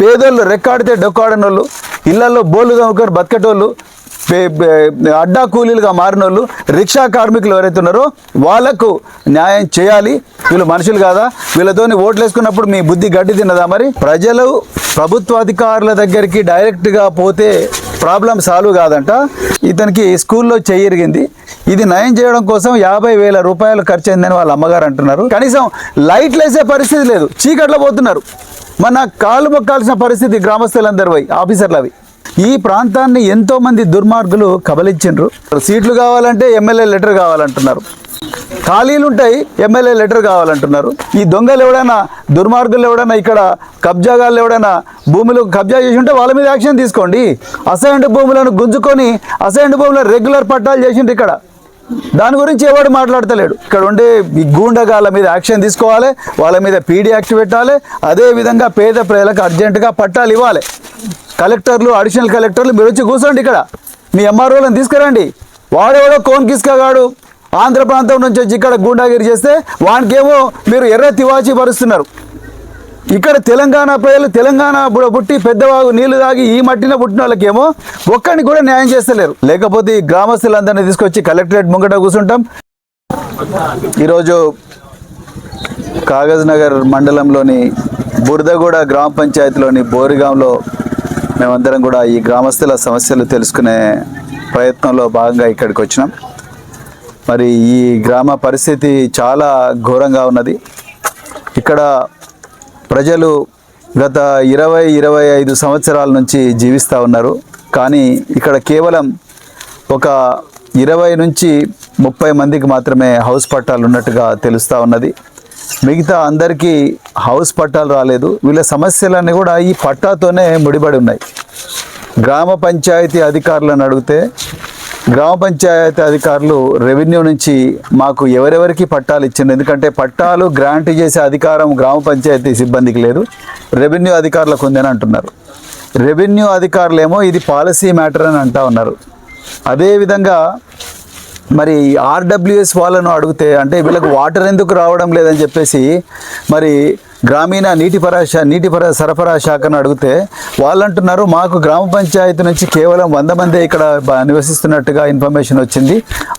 పేదోళ్ళు రెక్కాడితే డొక్కాడనోళ్ళు ఇళ్ళలో బోళ్ళు తమ్ముకొని బతికేటోళ్ళు అడ్డా కూలీలుగా మారినోళ్ళు రిక్షా కార్మికులు ఎవరైతే ఉన్నారో వాళ్ళకు న్యాయం చేయాలి. వీళ్ళు మనుషులు కాదా? వీళ్ళతోని ఓట్లు వేసుకున్నప్పుడు మీ బుద్ధి గడ్డి తిన్నదా మరి? ప్రజలు ప్రభుత్వ అధికారుల దగ్గరికి డైరెక్ట్గా పోతే ప్రాబ్లం సాల్వ్ కాదంట. ఇతనికి స్కూల్లో చెయ్యరిగింది ఇది నయం చేయడం కోసం యాభై వేల రూపాయలు ఖర్చు అయిందని వాళ్ళ అమ్మగారు అంటున్నారు. కనీసం లైట్లు వేసే పరిస్థితి లేదు. చీకట్లో పోతున్నారు. మన కాళ్ళు మొక్కాల్సిన పరిస్థితి గ్రామస్తులందరివై ఆఫీసర్లవి. ఆఫీసర్లు అవి ఈ ప్రాంతాన్ని ఎంతో మంది దుర్మార్గులు కబలించిండ్రు. సీట్లు కావాలంటే ఎమ్మెల్యే లెటర్ కావాలంటున్నారు. ఖాళీలు ఉంటాయి ఎమ్మెల్యే లెటర్ కావాలంటున్నారు. ఈ దొంగలు ఎవడైనా దుర్మార్గులు ఎవడైనా ఇక్కడ కబ్జాగాళ్ళు ఎవడైనా భూములు కబ్జా చేసి ఉంటే వాళ్ళ మీద యాక్షన్ తీసుకోండి. అసైన్డ్ భూములను గుంజుకొని అసైన్డ్ భూములను రెగ్యులర్ పట్టాలు చేసిండ్రు ఇక్కడ. దాని గురించి ఎవడు మాట్లాడతలేడు. ఇక్కడ ఉండే ఈ గూండగాళ్ళ మీద యాక్షన్ తీసుకోవాలి వాళ్ళ మీద పీడీ యాక్ట్ పెట్టాలి అదే విధంగా పేద ప్రజలకు అర్జెంటుగా పట్టాలు ఇవ్వాలి. కలెక్టర్లు అడిషనల్ కలెక్టర్లు మీరు వచ్చి కూర్చోండి ఇక్కడ. మీ ఎంఆర్ఓలను తీసుకురండి. వాడెవడో కోన్ కిస్కగాడు. ఆంధ్ర ప్రాంతం నుంచి వచ్చి ఇక్కడ గూండాగిరి చేస్తే వానికేమో మీరు ఎర్ర తివాచి పరుస్తున్నారు ఇక్కడ తెలంగాణ ప్రజలు తెలంగాణ పుట్టి పెద్దవాగు నీళ్ళు తాగి ఈ మట్టిన పుట్టిన వాళ్ళకేమో ఒక్కడిని కూడా న్యాయం చేస్తలేరు. లేకపోతే ఈ గ్రామస్తులందరినీ తీసుకొచ్చి కలెక్టరేట్ ముంగట కూర్చుంటాం. ఈరోజు కాగజ్ నగర్ మండలంలోని బురదగూడ గ్రామ పంచాయతీలోని బోరిగాంలో మేమందరం కూడా ఈ గ్రామస్తుల సమస్యలు తెలుసుకునే ప్రయత్నంలో భాగంగా ఇక్కడికి వచ్చినాం. మరి ఈ గ్రామ పరిస్థితి చాలా ఘోరంగా ఉన్నది. ఇక్కడ ప్రజలు గత ఇరవై ఇరవై ఐదు సంవత్సరాల నుంచి జీవిస్తూ ఉన్నారు. కానీ ఇక్కడ కేవలం ఒక ఇరవై నుంచి ముప్పై మందికి మాత్రమే హౌస్ పట్టాలు ఉన్నట్టుగా తెలుస్తూ ఉన్నది. మిగతా అందరికీ హౌస్ పట్టాలు రాలేదు. వీళ్ళ సమస్యలన్నీ కూడా ఈ పట్టాతోనే ముడిపడి ఉన్నాయి. గ్రామ పంచాయతీ అధికారులను అడిగితే గ్రామ పంచాయతీ అధికారులు రెవెన్యూ నుంచి మాకు ఎవరెవరికి పట్టాలు ఇచ్చింది ఎందుకంటే పట్టాలు గ్రాంట్ చేసే అధికారం గ్రామ పంచాయతీ సిబ్బందికి లేదు. రెవెన్యూ అధికారులకు ఉందని అంటున్నారు. రెవెన్యూ అధికారులేమో ఇది పాలసీ మ్యాటర్ అని అంటా ఉన్నారు. అదేవిధంగా మరి ఆర్డబ్ల్యూఎస్ వాళ్ళను అడిగితే అంటే వీళ్ళకి వాటర్ ఎందుకు రావడం లేదని చెప్పేసి మరి గ్రామీణ నీటిపర నీటి నీటిపర సరఫరా శాఖను అడిగితే వాళ్ళు అంటున్నారు మాకు గ్రామ పంచాయతీ నుంచి కేవలం వంద మంది ఇక్కడ నివసిస్తున్నట్టుగా ఇన్ఫర్మేషన్ వచ్చింది.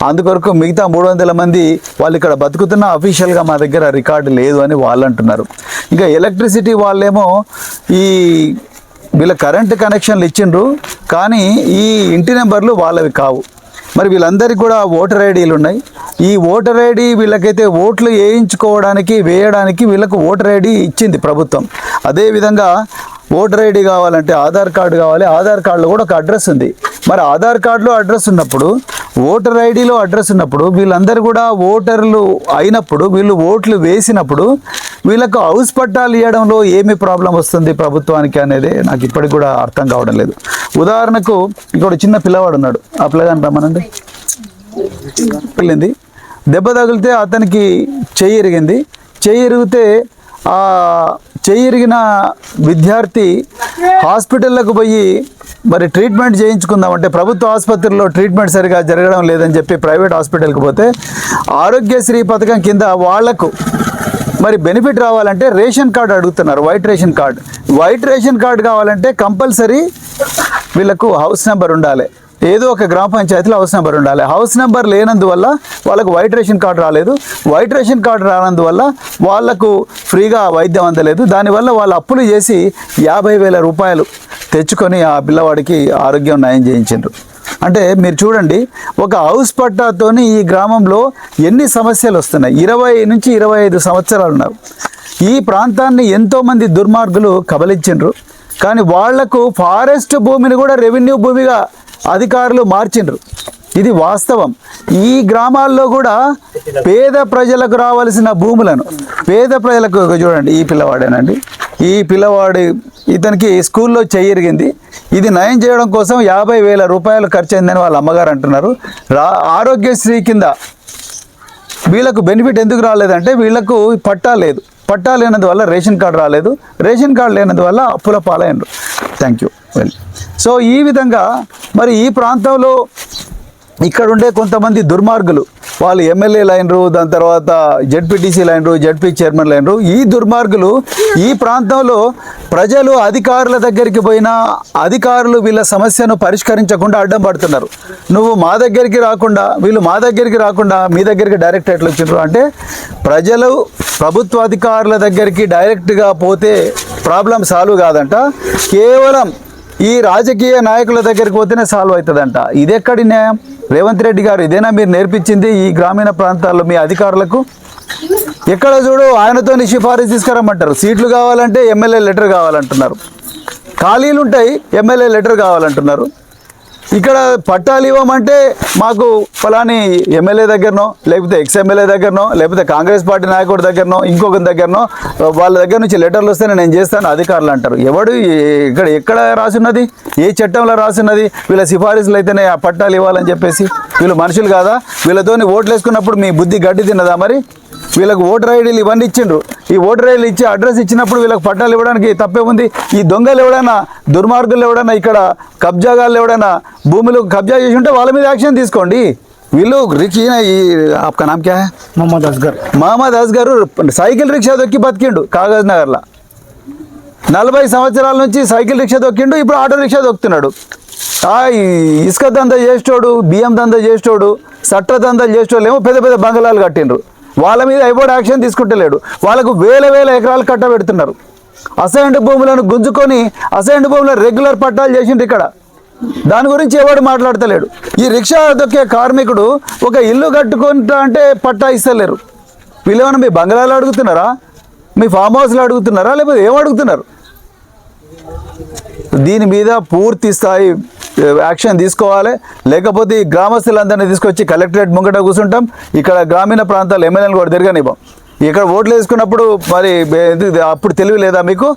అందుకొరకు మిగతా మూడు వందల మంది వాళ్ళు ఇక్కడ బతుకుతున్న అఫీషియల్గా మా దగ్గర రికార్డు లేదు అని వాళ్ళు అంటున్నారు ఇంకా ఎలక్ట్రిసిటీ వాళ్ళేమో ఈ వీళ్ళ కరెంట్ కనెక్షన్లు ఇచ్చిండ్రు కానీ ఈ ఇంటి నెంబర్లు వాళ్ళవి కావు. మరి వీళ్ళందరికీ కూడా ఓటర్ ఐడీలు ఉన్నాయి. ఈ ఓటర్ ఐడి వీళ్ళకైతే ఓట్లు వేయించుకోవడానికి వేయడానికి వీళ్ళకు ఓటర్ ఐడి ఇచ్చింది ప్రభుత్వం. అదేవిధంగా ఓటర్ ఐడి కావాలంటే ఆధార్ కార్డు కావాలి. ఆధార్ కార్డులో కూడా ఒక అడ్రస్ ఉంది. మరి ఆధార్ కార్డులో అడ్రస్ ఉన్నప్పుడు ఓటర్ ఐడిలో అడ్రస్ ఉన్నప్పుడు వీళ్ళందరూ కూడా ఓటర్లు అయినప్పుడు వీళ్ళు ఓట్లు వేసినప్పుడు వీళ్ళకు హౌస్ పట్టాలు ఇవ్వడంలో ఏమి ప్రాబ్లం వస్తుంది ప్రభుత్వానికి అనేది నాకు ఇప్పటికి కూడా అర్థం కావడం లేదు. ఉదాహరణకు ఇక్కడ చిన్న పిల్లవాడు ఉన్నాడు. ఆ పిల్లగాని రమ్మనండి. వెళ్ళింది దెబ్బ తగిలితే అతనికి చెయ్యి ఇరిగింది చెయ్యి ఇరిగితే ఆ చేయిరిగిన విద్యార్థి హాస్పిటల్లకు పోయి మరి ట్రీట్మెంట్ చేయించుకుందామంటే ప్రభుత్వ ఆసుపత్రిలో ట్రీట్మెంట్ సరిగా జరగడం లేదని చెప్పి ప్రైవేట్ హాస్పిటల్కి పోతే ఆరోగ్యశ్రీ పథకం కింద వాళ్ళకు మరి బెనిఫిట్ రావాలంటే రేషన్ కార్డు అడుగుతున్నారు white ration card. White ration card కావాలంటే కంపల్సరీ వీళ్ళకు హౌస్ నెంబర్ ఉండాలి. ఏదో ఒక గ్రామ పంచాయతీలో హౌస్ నెంబర్ ఉండాలి. హౌస్ నెంబర్ లేనందువల్ల వాళ్ళకు వైట్ రేషన్ కార్డు రాలేదు. వైట్ రేషన్ కార్డు రానందువల్ల వాళ్ళకు ఫ్రీగా వైద్యం అందలేదు. దానివల్ల వాళ్ళు అప్పులు చేసి యాభై వేల రూపాయలు తెచ్చుకొని ఆ పిల్లవాడికి ఆరోగ్యం నయం చేయించారు అంటే మీరు చూడండి ఒక హౌస్ పట్టాతోని ఈ గ్రామంలో ఎన్ని సమస్యలు వస్తున్నాయి? ఇరవై నుంచి ఇరవై ఐదు సంవత్సరాలు ఉన్నారు. ఈ ప్రాంతాన్ని ఎంతోమంది దుర్మార్గులు కబలించిండ్రు. కానీ వాళ్ళకు ఫారెస్ట్ భూమిని కూడా రెవెన్యూ భూమిగా అధికారులు మార్చిండ్రు. ఇది వాస్తవం. ఈ గ్రామాల్లో కూడా పేద ప్రజలకు రావాల్సిన భూములను పేద ప్రజలకు చూడండి ఈ పిల్లవాడేనండి. ఈ పిల్లవాడు ఇతనికి స్కూల్లో చెయ్యరిగింది. ఇది నయం చేయడం కోసం యాభై వేల రూపాయలు ఖర్చు అయిందని వాళ్ళ అమ్మగారు అంటున్నారు. రా ఆరోగ్యశ్రీ కింద వీళ్ళకు బెనిఫిట్ ఎందుకు రాలేదంటే వీళ్ళకు పట్టా లేదు. పట్టా లేనందువల్ల రేషన్ కార్డు రాలేదు. రేషన్ కార్డు లేనందువల్ల అప్పుల పాలైనరు థ్యాంక్ యూ. వెల్. సో ఈ విధంగా మరి ఈ ప్రాంతంలో ఇక్కడ ఉండే కొంతమంది దుర్మార్గులు వాళ్ళు ఎమ్మెల్యే అయినరు దాని తర్వాత జడ్పీటీసీలు అయినరు జడ్పీ చైర్మన్ అయినరు ఈ దుర్మార్గులు ఈ ప్రాంతంలో ప్రజలు అధికారుల దగ్గరికి పోయినా అధికారులు వీళ్ళ సమస్యను పరిష్కరించకుండా అడ్డం పడుతున్నారు. నువ్వు మా దగ్గరికి రాకుండా వీళ్ళు మా దగ్గరికి రాకుండా మీ దగ్గరికి డైరెక్ట్ ఎట్లా వచ్చిండ్రు అంటే ప్రజలు ప్రభుత్వ అధికారుల దగ్గరికి డైరెక్ట్గా పోతే ప్రాబ్లం సాల్వ్ కాదంట. కేవలం ఈ రాజకీయ నాయకుల దగ్గరికి పోతేనే సాల్వ్ అవుతుందంట. ఇది ఎక్కడి న్యాయం? రేవంత్ రెడ్డి గారు ఇదేనా మీరు నేర్పించింది ఈ గ్రామీణ ప్రాంతాల్లో మీ అధికారులకు? ఎక్కడ చూడు ఆయనతో సిఫారసు తీసుకురమ్మంటారు. సీట్లు కావాలంటే ఎమ్మెల్యే లెటర్ కావాలంటున్నారు. ఖాళీలు ఉంటాయి ఎమ్మెల్యే లెటర్ కావాలంటున్నారు. ఇక్కడ పట్టాలు ఇవ్వమంటే మాకు ఫలాని ఎమ్మెల్యే దగ్గరనో లేకపోతే ఎక్స్ ఎమ్మెల్యే దగ్గరనో లేకపోతే కాంగ్రెస్ పార్టీ నాయకుడి దగ్గరనో ఇంకొక దగ్గరనో వాళ్ళ దగ్గర నుంచి లెటర్లు వస్తేనే నేను చేస్తాను అధికారులు అంటారు. ఎవడు ఇక్కడ ఎక్కడ రాసున్నది? ఏ చట్టంలో రాసున్నది? వీళ్ళ సిఫారసులు అయితేనే ఆ పట్టాలు ఇవ్వాలని చెప్పేసి. వీళ్ళు మనుషులు కాదా? వీళ్ళతోని ఓట్లు వేసుకున్నప్పుడు మీ బుద్ధి గడ్డి తిన్నదా మరి? వీళ్ళకి ఓటర్ ఐడీలు ఇవన్నీ ఇచ్చిండ్రు. ఈ ఓటర్ ఐడీలు ఇచ్చి అడ్రస్ ఇచ్చినప్పుడు వీళ్ళకి పట్టాలు ఇవ్వడానికి తప్పే ఉంది ఈ దొంగలు ఎవడైనా దుర్మార్గులు ఎవడైనా ఇక్కడ కబ్జాగాళ్ళు ఎవడైనా భూములు కబ్జా చేసి ఉంటే వాళ్ళ మీద యాక్షన్ తీసుకోండి. వీళ్ళు రిక్ష ఈ ఆప్కా నామ్ క్యా మొహమ్మద్ అస్గర్ మహమ్మద్ అస్గర్ సైకిల్ రిక్షా దొక్కి బతికిండు కాగజ్ నగర్లో నలభై సంవత్సరాల నుంచి సైకిల్ రిక్షా దొక్కిండు ఇప్పుడు ఆటో రిక్షా దొక్కుతున్నాడు. ఇసుక దందా చేసేటోడు బియ్యం దందా చేసేటోడు సట్ట దందాలు చేసేటోళ్ళు ఏమో పెద్ద పెద్ద బంగళాలు కట్టిండ్రు. వాళ్ళ మీద ఎవడు యాక్షన్ తీసుకుంటలేడు. వాళ్ళకు వేల వేల ఎకరాలు కట్టబెడుతున్నారు అసైన్డ్ భూములను గుంజుకొని అసైన్డ్ భూములను రెగ్యులర్ పట్టాలు చేసిండ్రు ఇక్కడ. దాని గురించి ఎవడు మాట్లాడతలేడు. ఈ రిక్షా దొక్కే కార్మికుడు ఒక ఇల్లు కట్టుకుంటా అంటే పట్టా ఇస్తలేరు. వీళ్ళేమన్నా మీ బంగ్లాలు అడుగుతున్నారా? మీ ఫామ్ హౌస్లు అడుగుతున్నారా? లేకపోతే ఏం అడుగుతున్నారు? దీని మీద పూర్తి స్థాయి యాక్షన్ తీసుకోవాలి. లేకపోతే ఈ గ్రామస్తులందరినీ తీసుకొచ్చి కలెక్టరేట్ ముంగట కూర్చుంటాం. ఇక్కడ గ్రామీణ ప్రాంతాలు ఎమ్మెల్యేలు కూడా తిరగనివ్వం. ఇక్కడ ఓట్లు వేసుకున్నప్పుడు మరి ఇది- అప్పుడు తెలివి లేదా మీకు?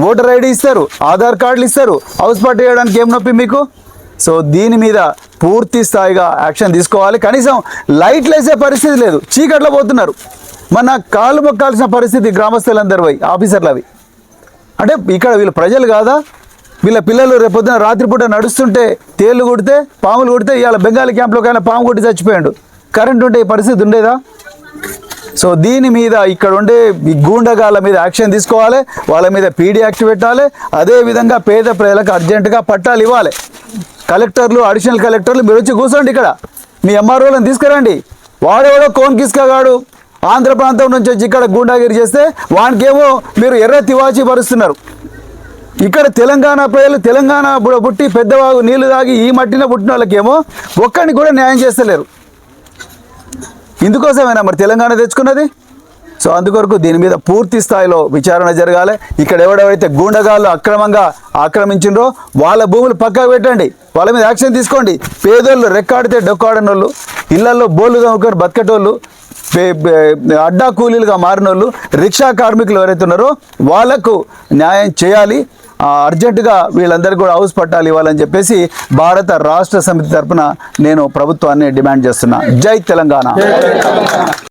ఓటర్ ఐడి ఇస్తారు ఆధార్ కార్డులు ఇస్తారు హౌస్ పార్టీ చేయడానికి ఏం నొప్పి మీకు? సో దీని మీద పూర్తి స్థాయిగా యాక్షన్ తీసుకోవాలి. కనీసం లైట్లు వేసే పరిస్థితి లేదు. చీకట్లో పోతున్నారు. మన కాళ్ళు మొక్కాల్సిన పరిస్థితి గ్రామస్తులందరూ పోయి ఆఫీసర్లు అవి అంటే ఇక్కడ వీళ్ళు ప్రజలు కాదా? వీళ్ళ పిల్లలు రేపొద్దున రాత్రిపూట నడుస్తుంటే తేళ్ళు కొడితే పాములు కొడితే ఇవాళ బెంగాలీ క్యాంప్లో కానీ పాము కొట్టి చచ్చిపోయాడు. కరెంట్ ఉంటే ఈ పరిస్థితి ఉండేదా? సో దీని మీద ఇక్కడ ఉండే ఈ గూండగాళ్ళ మీద యాక్షన్ తీసుకోవాలి వాళ్ళ మీద పీడీ యాక్ట్ పెట్టాలి అదేవిధంగా పేద ప్రజలకు అర్జెంటుగా పట్టాలు ఇవ్వాలి. కలెక్టర్లు అడిషనల్ కలెక్టర్లు మీరు వచ్చి కూర్చోండి ఇక్కడ. మీ ఎంఆర్ఓలను తీసుకురండి. వాడెవడో కోన్ కిస్కగాడు ఆంధ్ర ప్రాంతం నుంచి వచ్చి ఇక్కడ గూండాగిరి చేస్తే వానికేమో మీరు ఎర్ర తివాచి భరుస్తున్నారు. ఇక్కడ తెలంగాణ ప్రజలు తెలంగాణ పుట్టి పెద్దవాగు నీళ్ళు తాగి ఈ మట్టిన పుట్టిన వాళ్ళకేమో ఒక్కడిని కూడా న్యాయం చేస్తలేరు. ఇందుకోసమేనా మరి తెలంగాణ తెచ్చుకున్నది? సో అందుకొరకు దీని మీద పూర్తి స్థాయిలో విచారణ జరగాలి. ఇక్కడ ఎవడెవరైతే గూండగాళ్ళు అక్రమంగా ఆక్రమించిండ్రో వాళ్ళ భూములు పక్కకు పెట్టండి. వాళ్ళ మీద యాక్షన్ తీసుకోండి. పేదోళ్ళు రెక్కాడితే డొక్కాడని వాళ్ళు ఇళ్ళలో బోళ్ళు కమ్ముకొని బతకటోళ్ళు అడ్డా కూలీలుగా మారినోళ్ళు రిక్షా కార్మికులు ఎవరైతే ఉన్నారో వాళ్ళకు న్యాయం చేయాలి. అర్జెంటుగా వీళ్ళందరికీ కూడా హౌస్ పట్టాలు ఇవ్వాలని చెప్పేసి భారత రాష్ట్ర సమితి తరపున నేను ప్రభుత్వాన్ని డిమాండ్ చేస్తున్నా. జై తెలంగాణ.